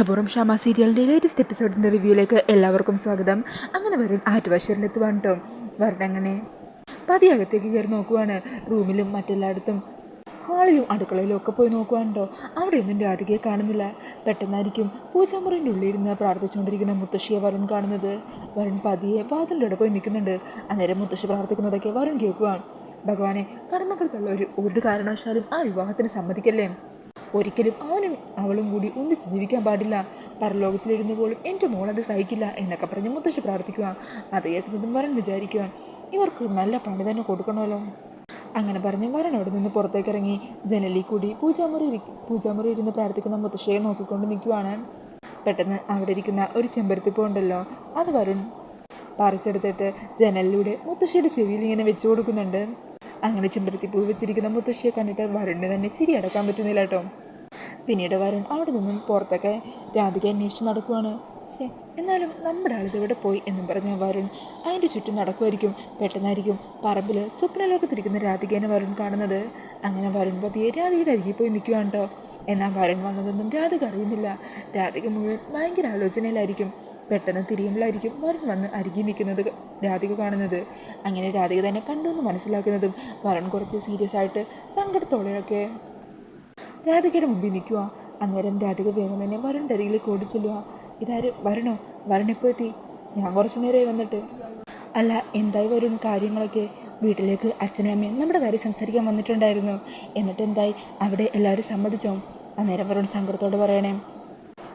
സ്നേഹപൂർവം ഷമ സീരിയലിന്റെ ലേറ്റസ്റ്റ് എപ്പിസോഡിന്റെ റിവ്യൂയിലേക്ക് എല്ലാവർക്കും സ്വാഗതം. അങ്ങനെ വരുൺ ആറ്റുവശരിലെത്തുവാണ് കേട്ടോ വരുൺ അങ്ങനെ പതിയകത്തേക്ക് കയറി നോക്കുവാണ്. റൂമിലും മറ്റെല്ലായിടത്തും ഹാളിലും അടുക്കളയിലും ഒക്കെ പോയി നോക്കുവാണ് കേട്ടോ അവിടെ ഒന്നും രാധികയെ കാണുന്നില്ല. പെട്ടെന്നായിരിക്കും പൂജാമുറിന്റെ ഉള്ളിലിരുന്ന് പ്രാർത്ഥിച്ചുകൊണ്ടിരിക്കുന്ന മുത്തശ്ശിയെ വരുൺ കാണുന്നത്. വരുൺ പതിയെ വാതിലിലൂടെ പോയി നിൽക്കുന്നുണ്ട്. അന്നേരം മുത്തശ്ശി പ്രാർത്ഥിക്കുന്നതൊക്കെ വരുൺ കേൾക്കുവാണ്. ഭഗവാനെ കടമക്കൾക്കുള്ള ഒരു ഒരു കാരണവശാലും ആ വിവാഹത്തിന് സമ്മതിക്കല്ലേ? ഒരിക്കലും അവനും അവളും കൂടി ഒന്നിച്ച് ജീവിക്കാൻ പാടില്ല. പരലോകത്തിലിരുന്ന് പോലും എന്റെ മോളത് സഹിക്കില്ല എന്നൊക്കെ പറഞ്ഞ് മുത്തശ്ശി പ്രാർത്ഥിക്കുക. അത് കേൾക്കുന്നതും വരൻ വിചാരിക്കുക. ഇവർക്ക് നല്ല പണി തന്നെ കൊടുക്കണമല്ലോ. അങ്ങനെ പറഞ്ഞ് വരൻ അവിടെ നിന്ന് പുറത്തേക്ക് ഇറങ്ങി ജനലിൽ കൂടി പൂജാമുറി പൂജാമുറി ഇരുന്ന് പ്രാർത്ഥിക്കുന്ന മുത്തശ്ശിയെ നോക്കിക്കൊണ്ട് നിൽക്കുവാണ്. പെട്ടെന്ന് അവിടെ ഇരിക്കുന്ന ഒരു ചെമ്പരത്തിപ്പൂ ഉണ്ടല്ലോ അത് വരുൺ പറിച്ചെടുത്തിട്ട് ജനലിലൂടെ മുത്തശ്ശിയുടെ ചെവിയിൽ ഇങ്ങനെ വെച്ചു കൊടുക്കുന്നുണ്ട്. അങ്ങനെ ചെമ്പരത്തി പൂ വെച്ചിരിക്കുന്ന മുത്തശ്ശിയെ കണ്ടിട്ട് വരണ്ട് തന്നെ ചിരി അടക്കാൻ പറ്റുന്നില്ല കേട്ടോ. പിന്നീട് വരുൺ അവിടെ നിന്നും പുറത്തൊക്കെ രാധിക അന്വേഷിച്ച് നടക്കുവാണ്. ശേ എന്നാലും നമ്മുടെ ആളിത് ഇവിടെ പോയി എന്നും പറഞ്ഞ വരുൺ അതിന്റെ ചുറ്റും നടക്കുമായിരിക്കും പെട്ടെന്നായിരിക്കും പറമ്പിൽ സ്വപ്നലോകത്തിരിക്കുന്ന രാധികേനെ വരുൺ കാണുന്നത്. അങ്ങനെ വരുൺ പതിയെ രാധികയുടെ അരികിൽ പോയി നിൽക്കുകയാണ് കേട്ടോ. എന്നാൽ വരുൺ വന്നതൊന്നും രാധിക അറിയുന്നില്ല. രാധിക മുഴുവൻ ഭയങ്കര ആലോചനയിലായിരിക്കും. പെട്ടെന്ന് തിരിയുമ്പോഴായിരിക്കും വരുൺ വന്ന് അരികിൽ നിൽക്കുന്നത് രാധിക കാണുന്നത്. അങ്ങനെ രാധിക തന്നെ കണ്ടു എന്ന് മനസ്സിലാക്കുന്നതും വരുൺ കുറച്ച് സീരിയസ് ആയിട്ട് സങ്കടത്തോടെയൊക്കെ രാധികയുടെ മുമ്പിൽ നിൽക്കുക അന്നേരം രാധിക വേഗം തന്നെ വരുണിന്റെ ഓടി ചെല്ലുക ഇതാര്? വരണോ? വരണിപ്പോൾ എത്തി. ഞാൻ കുറച്ച് നേരമായി വന്നിട്ട്. അല്ല എന്തായി വരും കാര്യങ്ങളൊക്കെ? വീട്ടിലേക്ക് അച്ഛനും അമ്മയും നമ്മുടെ കാര്യം സംസാരിക്കാൻ വന്നിട്ടുണ്ടായിരുന്നു. എന്നിട്ട് എന്തായി? അവിടെ എല്ലാവരും സമ്മതിച്ചോ? അന്നേരം വരുൺ സങ്കടത്തോട് പറയണേ.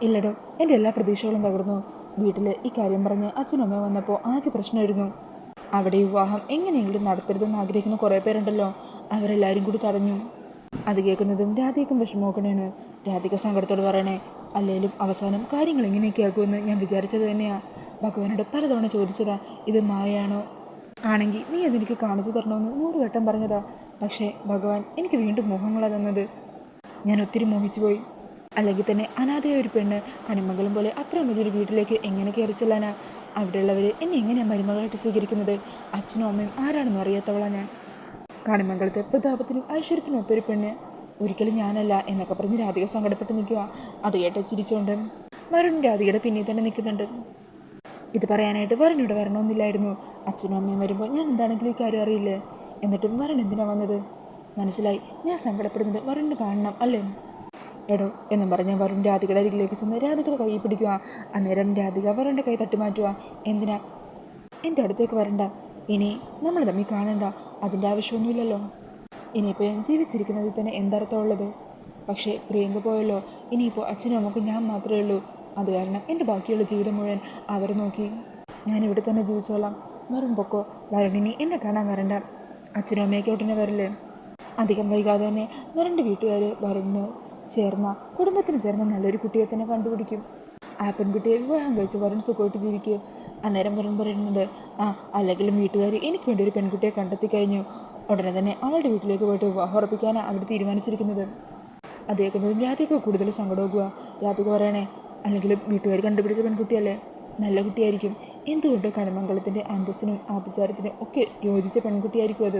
ഇല്ലടോ എന്റെ എല്ലാ പ്രതീക്ഷകളും തകർന്നു. വീട്ടിൽ ഈ കാര്യം പറഞ്ഞ് അച്ഛനും അമ്മയും വന്നപ്പോൾ ആകെ പ്രശ്നമായിരുന്നു. അവിടെ വിവാഹം എങ്ങനെയെങ്കിലും നടത്തരുതെന്ന് ആഗ്രഹിക്കുന്ന കുറേ പേരുണ്ടല്ലോ. അവരെല്ലാവരും കൂടി തടഞ്ഞു. അത് കേൾക്കുന്നതും രാധികക്കും വിഷമോക്കണേണ് രാധിക സങ്കടത്തോട് പറയണേ അല്ലേലും അവസാനം കാര്യങ്ങൾ എങ്ങനെയൊക്കെ ആക്കുമെന്ന് ഞാൻ വിചാരിച്ചത് തന്നെയാ. ഭഗവാനോട് പലതവണ ചോദിച്ചതാ ഇത് മായയാണോ? ആണെങ്കിൽ നീ അതെനിക്ക് കാണിച്ചു തരണമെന്ന് നൂറ് വട്ടം പറഞ്ഞതാ. പക്ഷേ ഭഗവാൻ എനിക്ക് വീണ്ടും മോഹങ്ങളാ തന്നത്. ഞാൻ ഒത്തിരി മോഹിച്ചു പോയി. അല്ലെങ്കിൽ തന്നെ അനാഥയായ ഒരു പെണ്ണ് കണിമംഗലം പോലെ അത്രയും വലിയൊരു വീട്ടിലേക്ക് എങ്ങനെ കയറി ചെല്ലാനാ? അവിടെയുള്ളവർ എന്നെ എങ്ങനെയാണ് മരുമകളായിട്ട് സ്വീകരിക്കുന്നത്? അച്ഛനും അമ്മയും ആരാണെന്നും അറിയാത്തവളാണ് ഞാൻ. കാണിമംഗലത്തെ പ്രതാപത്തിനും ഐശ്വര്യത്തിനും ഒത്തൊരു പെണ്ണ്. ഒരിക്കലും ഞാനല്ല എന്നൊക്കെ പറഞ്ഞ് രാധിക സങ്കടപ്പെട്ട് നിൽക്കുക. അത് കേട്ട് ചിരിച്ചുകൊണ്ട് വരുൺ രാധികയുടെ പിന്നിൽ തന്നെ നിൽക്കുന്നുണ്ട്. ഇത് പറയാനായിട്ട് വരനോട് വരണമെന്നില്ലായിരുന്നു. അച്ഛനും അമ്മയും വരുമ്പോൾ ഞാൻ എന്താണെങ്കിലും ഈ കാര്യം അറിയില്ലേ? എന്നിട്ടും വരൻ എന്തിനാ വന്നത്? മനസ്സിലായി. ഞാൻ സങ്കടപ്പെടുന്നത് വരന് കാണണം അല്ലേ? എടോ എന്നും പറഞ്ഞ് വരുൺ രാധികയുടെ അരികിലേക്ക് ചെന്ന് രാധികയുടെ കൈ പിടിക്കുക. അന്നേരം രാധിക വരന്റെ കൈ തട്ടി മാറ്റുക എന്തിനാ? എന്റെ അടുത്തേക്ക് വരണ്ട. ഇനി നമ്മൾ തമ്മിൽ കാണണ്ട. അതിന്റെ ആവശ്യമൊന്നുമില്ലല്ലോ. ഇനിയിപ്പോൾ ഞാൻ ജീവിച്ചിരിക്കുന്നതിൽ തന്നെ എന്തർത്ഥമുള്ളത്? പക്ഷേ പ്രിയങ്ക പോയല്ലോ. ഇനിയിപ്പോൾ അച്ഛനും അമ്മക്കും ഞാൻ മാത്രമേ ഉള്ളൂ. അത് കാരണം എന്റെ ബാക്കിയുള്ള ജീവിതം മുഴുവൻ അവർ നോക്കി. ഞാൻ ഇവിടെ തന്നെ ജീവിച്ചോളാം. വരും പൊക്കോ. വരുണിനി എന്നെ കാണാൻ വരണ്ട. അച്ഛനും അമ്മയൊക്കെ ഉടനെ വരില്ലേ അധികം വൈകാതെ തന്നെ വരന്റെ വീട്ടുകാർ വരുന്നു. ചേർന്ന കുടുംബത്തിന് ചേർന്ന നല്ലൊരു കുട്ടിയെ തന്നെ കണ്ടുപിടിക്കും. ആ പെൺകുട്ടിയെ വിവാഹം കഴിച്ച് വരൺ സുഖമായിട്ട് ജീവിക്കുക അന്നേരം വരുൺ പറയുന്നുണ്ട് ആ അല്ലെങ്കിലും വീട്ടുകാർ എനിക്ക് വേണ്ടി ഒരു പെൺകുട്ടിയെ കണ്ടെത്തി കഴിഞ്ഞു. ഉടനെ തന്നെ അവളുടെ വീട്ടിലേക്ക് പോയിട്ട് വിവാഹം ഉറപ്പിക്കാനാണ് അവർ തീരുമാനിച്ചിരിക്കുന്നത്. അത് കേൾക്കുന്നതും രാധിക കൂടുതൽ സങ്കടമാകുക. രാധിക പറയണേ അല്ലെങ്കിലും വീട്ടുകാർ കണ്ടുപിടിച്ച പെൺകുട്ടിയല്ലേ? നല്ല കുട്ടിയായിരിക്കും. എന്തുകൊണ്ട് കണിമംഗലത്തിന്റെ അന്തസ്സിനും ആഭിചാരത്തിനും ഒക്കെ യോജിച്ച പെൺകുട്ടിയായിരിക്കും അത്?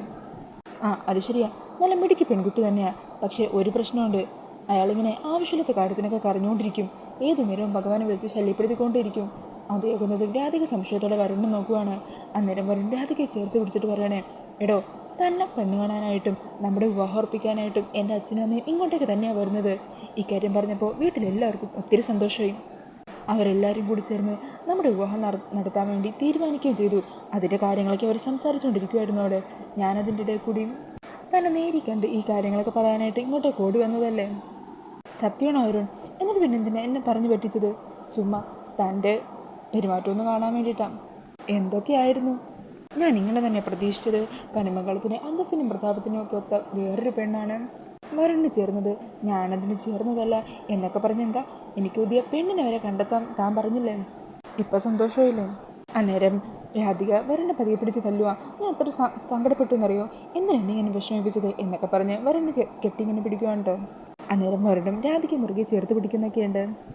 ആ അത് ശരിയാ. നല്ല മിടുക്കി പെൺകുട്ടി തന്നെയാണ് പക്ഷേ ഒരു പ്രശ്നമുണ്ട്. അയാളിങ്ങനെ ആവശ്യമില്ലാത്ത കാര്യത്തിനൊക്കെ കരഞ്ഞുകൊണ്ടിരിക്കും. ഏത് നേരവും ഭഗവാനെ വിളിച്ച് ശല്യപ്പെടുത്തിക്കൊണ്ടിരിക്കും അത് രാധിക സംശയത്തോടെ വരുണ്ണ് നോക്കുവാണ്. അന്നേരം വരുൺ ചേർത്ത് പിടിച്ചിട്ട് പറയണേ എടോ തന്നെ പെണ്ണ് കാണാനായിട്ടും നമ്മുടെ വിവാഹം ഉറപ്പിക്കാനായിട്ടും എന്റെ അച്ഛനും അമ്മയും ഇങ്ങോട്ടേക്ക് തന്നെയാണ് വരുന്നത്. ഇക്കാര്യം പറഞ്ഞപ്പോൾ വീട്ടിലെല്ലാവർക്കും ഒത്തിരി സന്തോഷമായി. അവരെല്ലാവരും കൂടി ചേർന്ന് നമ്മുടെ വിവാഹം നടത്താൻ വേണ്ടി തീരുമാനിക്കുകയും ചെയ്തു. അതിന്റെ കാര്യങ്ങളൊക്കെ അവർ സംസാരിച്ചുകൊണ്ടിരിക്കുമായിരുന്നു അവിടെ. ഞാനതിന്റെ ഇടയിൽ കൂടി തന്നെ നേരിക്കണ്ട് ഈ കാര്യങ്ങളൊക്കെ പറയാനായിട്ട് ഇങ്ങോട്ടേക്ക് ഓടി വന്നതല്ലേ? സത്യമാണോ അരുൺ? എന്നിട്ട് പിന്നെ എന്തിനാ എന്നെ പറഞ്ഞു പറ്റിച്ചത്? ചുമ്മാ തന്റെ പെരുമാറ്റം ഒന്ന് കാണാൻ വേണ്ടിയിട്ടാണ് എന്തൊക്കെയായിരുന്നു? ഞാൻ ഇങ്ങനെ തന്നെ പ്രതീക്ഷിച്ചത്. പനമകളത്തിന് അന്തസ്സിനും പ്രതാപത്തിനും ഒക്കെ ഒത്ത വേറൊരു പെണ്ണാണ്. വരണ് ചേർന്നത് ഞാനതിന് ചേർന്നതല്ല എന്നൊക്കെ പറഞ്ഞെന്താ? എനിക്ക് പുതിയ പെണ്ണിനെ വരെ കണ്ടെത്താൻ താൻ പറഞ്ഞില്ലേ? ഇപ്പം സന്തോഷമില്ലേ അന്നേരം രാധിക വരുണിനെ പതിയെ പിടിച്ച് തല്ലുക ഞാൻ അത്ര സങ്കടപ്പെട്ടു എന്നറിയോ എന്തിനാ എന്നെ ഇങ്ങനെ വിഷമിപ്പിച്ചത് എന്നൊക്കെ പറഞ്ഞ് വരുണിനെ കെ- കെട്ടിങ്ങനെ പിടിക്കുവാണ് കേട്ടോ. അന്നേരം വരുണും രാധിക മുറുകെ ചേർത്ത് പിടിക്കുന്നൊക്കെയുണ്ട്.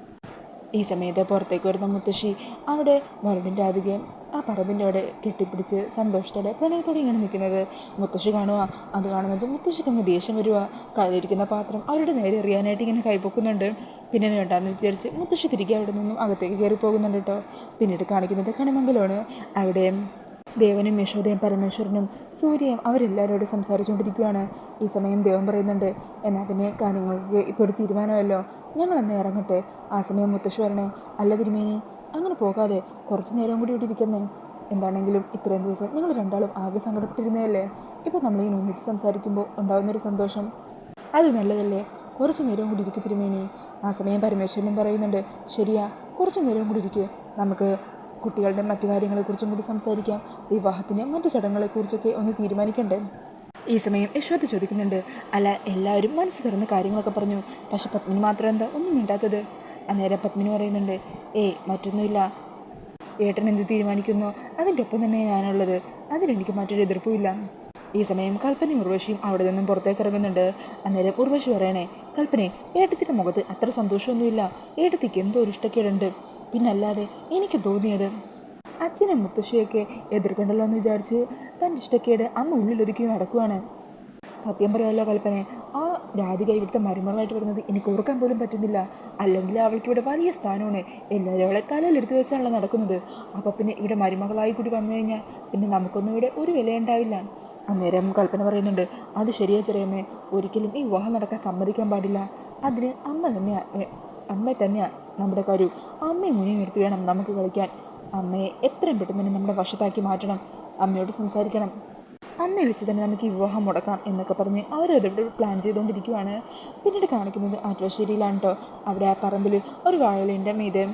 ഈ സമയത്ത് പുറത്തേക്ക് വരുന്ന മുത്തശ്ശി അവിടെ വരുണിന്റെ അധികം ആ പറമ്പിന്റെ അവിടെ കെട്ടിപ്പിടിച്ച് സന്തോഷത്തോടെ പ്രണയത്തോടെ ഇങ്ങനെ നിൽക്കുന്നത്. മുത്തശ്ശി കാണുക അത് കാണുന്നത് മുത്തശ്ശിക്ക് അങ്ങ് ദേഷ്യം വരിക കയ്യിലിരിക്കുന്ന പാത്രം അവരുടെ നേരെ എറിയാനായിട്ട് ഇങ്ങനെ കൈപ്പൊക്കുന്നുണ്ട്. പിന്നെ വേണ്ടാന്ന് വിചാരിച്ച് മുത്തശ്ശി തിരികെ അവിടെ നിന്നും അകത്തേക്ക് കയറി പോകുന്നുണ്ട് കേട്ടോ. പിന്നീട് കാണിക്കുന്നത് കണിമംഗലമാണ്. അവിടെ ദേവനും യശോദയും പരമേശ്വരനും സൂര്യയും അവരെല്ലാവരോടും സംസാരിച്ചുകൊണ്ടിരിക്കുകയാണ് ഈ സമയം ദൈവം പറയുന്നുണ്ട് എന്നാൽ പിന്നെ കാര്യങ്ങൾക്ക് ഇപ്പോൾ ഒരു തീരുമാനമല്ലോ. ഞങ്ങൾ അന്ന് ഇറങ്ങട്ടെ. ആ സമയം മുത്തശ്ശി വരണേ അല്ല തിരുമേനി അങ്ങനെ പോകാതെ കുറച്ച് നേരം കൂടി ഇവിടെ ഇരിക്കുന്നേ. എന്താണെങ്കിലും ഇത്രയും ദിവസം ഞങ്ങൾ രണ്ടാളും ആകെ സങ്കടപ്പെട്ടിരുന്നതല്ലേ? ഇപ്പോൾ നമ്മളിങ്ങനെ ഒന്നിച്ച് സംസാരിക്കുമ്പോൾ ഉണ്ടാകുന്നൊരു സന്തോഷം. അത് നല്ലതല്ലേ? കുറച്ച് നേരം കൂടി ഇരിക്കും തിരുമേനി. ആ സമയം പരമേശ്വരനും പറയുന്നുണ്ട് ശരിയാ കുറച്ച് നേരം കൂടി ഇരിക്കുക നമുക്ക് കുട്ടികളുടെ മറ്റു കാര്യങ്ങളെക്കുറിച്ചും കൂടി സംസാരിക്കാം. വിവാഹത്തിന് മറ്റു ചടങ്ങുകളെക്കുറിച്ചൊക്കെ ഒന്ന് തീരുമാനിക്കണ്ടേ? ഈ സമയം യശ്വത് ചോദിക്കുന്നുണ്ട് അല്ല എല്ലാവരും മനസ്സ് തുറന്ന് കാര്യങ്ങളൊക്കെ പറഞ്ഞു. പക്ഷെ പത്മിനി മാത്രം എന്താ ഒന്നും മിണ്ടാത്തത്? അന്നേരം പത്മിനി പറയുന്നുണ്ട് ഏയ് മറ്റൊന്നുമില്ല. ഏട്ടൻ എന്ത് തീരുമാനിക്കുന്നു? അതിന്റെ ഒപ്പം തന്നെ ഞാനുള്ളത്. അതിലെനിക്ക് മറ്റൊരു എതിർപ്പുമില്ല ഈ സമയം കൽപ്പനയും ഉർവശിയും അവിടെ നിന്നും പുറത്തേക്ക് ഇറങ്ങുന്നുണ്ട്. അന്നേരം ഉർവശി പറയണേ കൽപ്പന ഏട്ടത്തിന്റെ മുഖത്ത് അത്ര സന്തോഷമൊന്നുമില്ല. ഏട്ടത്തിക്ക് എന്തോ ഒരു ഇഷ്ടക്കേടുണ്ട്. പിന്നല്ലാതെ എനിക്ക് തോന്നിയത് അച്ഛനെ മുത്തശ്ശിയൊക്കെ എതിർക്കണ്ടല്ലോ എന്ന് വിചാരിച്ച് തന്റെ ഇഷ്ടക്കേട് അമ്മ ഉള്ളിലൊതുക്കി നടക്കുവാണ്. സത്യം പറയാമല്ലോ കൽപ്പന ആ രാധിക ഇവിടുത്തെ മരുമകളായിട്ട് വരുന്നത് എനിക്ക് ഓർക്കാൻ പോലും പറ്റുന്നില്ല. അല്ലെങ്കിൽ അവൾക്ക് ഇവിടെ വലിയ സ്ഥാനമാണ്. എല്ലാവരും അവളെ തലയിലെടുത്ത് വെച്ചാണല്ലോ നടക്കുന്നത്. അപ്പോൾ പിന്നെ ഇവിടെ മരുമകളായി കൂടി വന്നു കഴിഞ്ഞാൽ പിന്നെ നമുക്കൊന്നും ഇവിടെ ഒരു വിലയുണ്ടാവില്ല. അന്നേരം കൽപ്പന പറയുന്നുണ്ട് അത് ശരിയാ ചെറിയമ്മേ. ഒരിക്കലും ഈ വിവാഹം നടക്കാൻ സമ്മതിക്കാൻ പാടില്ല. അതിന് അമ്മ തന്നെയാണ് അമ്മ തന്നെയാണ് നമ്മുടെ കാര്യം അമ്മയെ മുന്നിൽ നിർത്തി വേണം നമുക്ക് കളിക്കാൻ. അമ്മയെ എത്രയും പെട്ടെന്ന് തന്നെ നമ്മുടെ വശത്താക്കി മാറ്റണം. അമ്മയോട് സംസാരിക്കണം. അമ്മയെ വെച്ച് തന്നെ നമുക്ക് ഈ വിവാഹം മുടക്കാം എന്നൊക്കെ പറഞ്ഞ് അവരവിടെ പ്ലാൻ ചെയ്തുകൊണ്ടിരിക്കുവാണ്. പിന്നീട് കാണിക്കുന്നത് ആറ്റുവശ്ശേരിയിലാണ് കേട്ടോ അവിടെ ആ പറമ്പിൽ ഒരു വയലിന്റെ മീതെ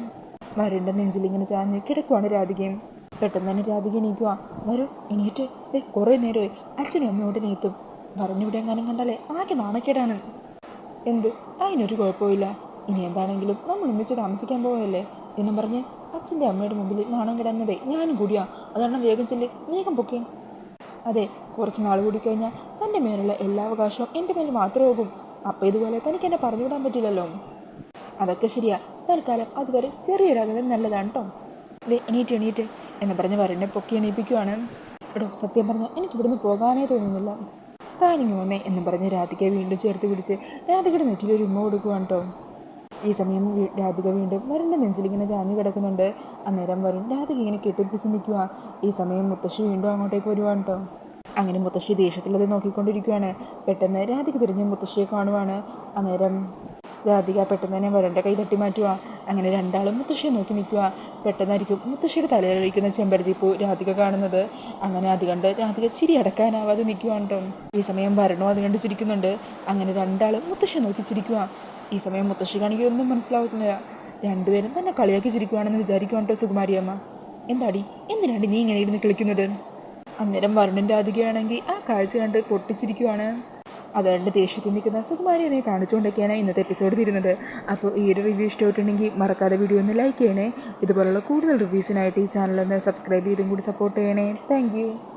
വരണ്ട നെഞ്ചിലിങ്ങനെ ചാഞ്ഞ് കിടക്കുവാണ് രാധികയും. പെട്ടെന്ന് തന്നെ രാധിക എണീക്കുക വരൂ എണീറ്റ്. ഏ കുറേ നേരമായി. അച്ഛനും അമ്മയോട് എണീറ്റും പറഞ്ഞിവിടെ എങ്ങാനും കണ്ടാലേ ആകെ നാണക്കേടാണ്. എന്ത്? അതിനൊരു കുഴപ്പമില്ല ഇനി എന്താണെങ്കിലും നമ്മൾ ഒന്നിച്ച് താമസിക്കാൻ പോവല്ലേ? എന്നും പറഞ്ഞ് അച്ഛന്റെ അമ്മയുടെ മുമ്പിൽ നാണം കിടന്നതേ ഞാനും കൂടിയാ. അതാണ് വേഗം ചെല്ല് വേഗം പൊക്കേ. അതെ കുറച്ച് നാൾ കൂടി കഴിഞ്ഞാൽ തന്റെ മേലുള്ള എല്ലാ അവകാശവും എന്റെ മേൽ മാത്രമാകും അപ്പോൾ ഇതുപോലെ തനിക്ക് എന്നെ പറഞ്ഞുവിടാൻ പറ്റില്ലല്ലോ. അതൊക്കെ ശരിയാ. തൽക്കാലം അതുവരെ ചെറിയൊരു അകലം നല്ലതാണ് കേട്ടോ ദേ എണീറ്റ് എണീറ്റ്. എന്ന് പറഞ്ഞ് വരനെ പൊക്കി എണീപ്പിക്കുവാണ്. എടോ സത്യം പറഞ്ഞാൽ എനിക്ക് ഇവിടുന്ന് പോകാനേ തോന്നുന്നില്ല. താനിങ്ങി വന്നേ എന്ന് പറഞ്ഞ് രാധികയെ വീണ്ടും ചേർത്ത് പിടിച്ച് രാധികയുടെ നെറ്റിലൊരു ഉമ്മ കൊടുക്കുവാണ് കേട്ടോ ഈ സമയം രാധിക വീണ്ടും വരുണിന്റെ നെഞ്ചിലിങ്ങനെ ചാഞ്ഞു കിടക്കുന്നുണ്ട്. അന്നേരം വരുൺ രാധിക ഇങ്ങനെ കെട്ടിപ്പിടിച്ച് നിൽക്കുക ഈ സമയം മുത്തശ്ശി വീണ്ടും അങ്ങോട്ടേക്ക് വരുവാണ് കേട്ടോ അങ്ങനെ മുത്തശ്ശി ദേഷ്യത്തിലത് നോക്കിക്കൊണ്ടിരിക്കുകയാണ് പെട്ടെന്ന് രാധിക തിരിഞ്ഞ് മുത്തശ്ശിയെ കാണുവാണ്. അന്നേരം രാധിക പെട്ടെന്ന് തന്നെ വരണ്ട കൈ തട്ടി മാറ്റുക അങ്ങനെ രണ്ടാളും മുത്തശ്ശിയെ നോക്കി നിൽക്കുക പെട്ടെന്നായിരിക്കും മുത്തശ്ശിയുടെ തലയിലൊഴിക്കുന്ന ചെമ്പരത്തിപ്പൂ രാധിക കാണുന്നത്. അങ്ങനെ അത് കണ്ട് രാധിക ചിരി അടക്കാനാവാതെ നിൽക്കുവാണ് കേട്ടോ ഈ സമയം വരണോ അത് കണ്ട് ചിരിക്കുന്നുണ്ട്. അങ്ങനെ രണ്ടാളും മുത്തശ്ശിയെ നോക്കി ചിരിക്കുക ഈ സമയം മുത്തശ്ശി കാണിക്കുക ഒന്നും മനസ്സിലാവുന്നില്ല രണ്ടുപേരും തന്നെ കളിയാക്കി ചിരിക്കുവാണെന്ന് വിചാരിക്കുവാണ് സുകുമാരിയമ്മ. എന്താടി? എന്തിനാണ് നീ ഇങ്ങനെ ഇരുന്ന് കളിക്കുന്നത്? അന്നേരം വരുണിന്റെ രാധികയാണെങ്കിൽ ആ കാഴ്ച കണ്ട് പൊട്ടിച്ചിരിക്കുവാണ്. അതുകൊണ്ട് ദേഷ്യത്തിൽ നിൽക്കുന്ന സുകുമാരിയെ കാണിച്ചുകൊണ്ടൊക്കെയാണ് ഇന്നത്തെ എപ്പിസോഡ് തീരുന്നത്. അപ്പോൾ ഈ ഒരു റിവ്യൂ ഇഷ്ടമായിട്ടുണ്ടെങ്കിൽ മറക്കാതെ വീഡിയോ ഒന്ന് ലൈക്ക് ചെയ്യണേ. ഇതുപോലുള്ള കൂടുതൽ റിവ്യൂസിനായിട്ട് ഈ ചാനലൊന്ന് സബ്സ്ക്രൈബ് ചെയ്തും കൂടി സപ്പോർട്ട് ചെയ്യണേ. താങ്ക്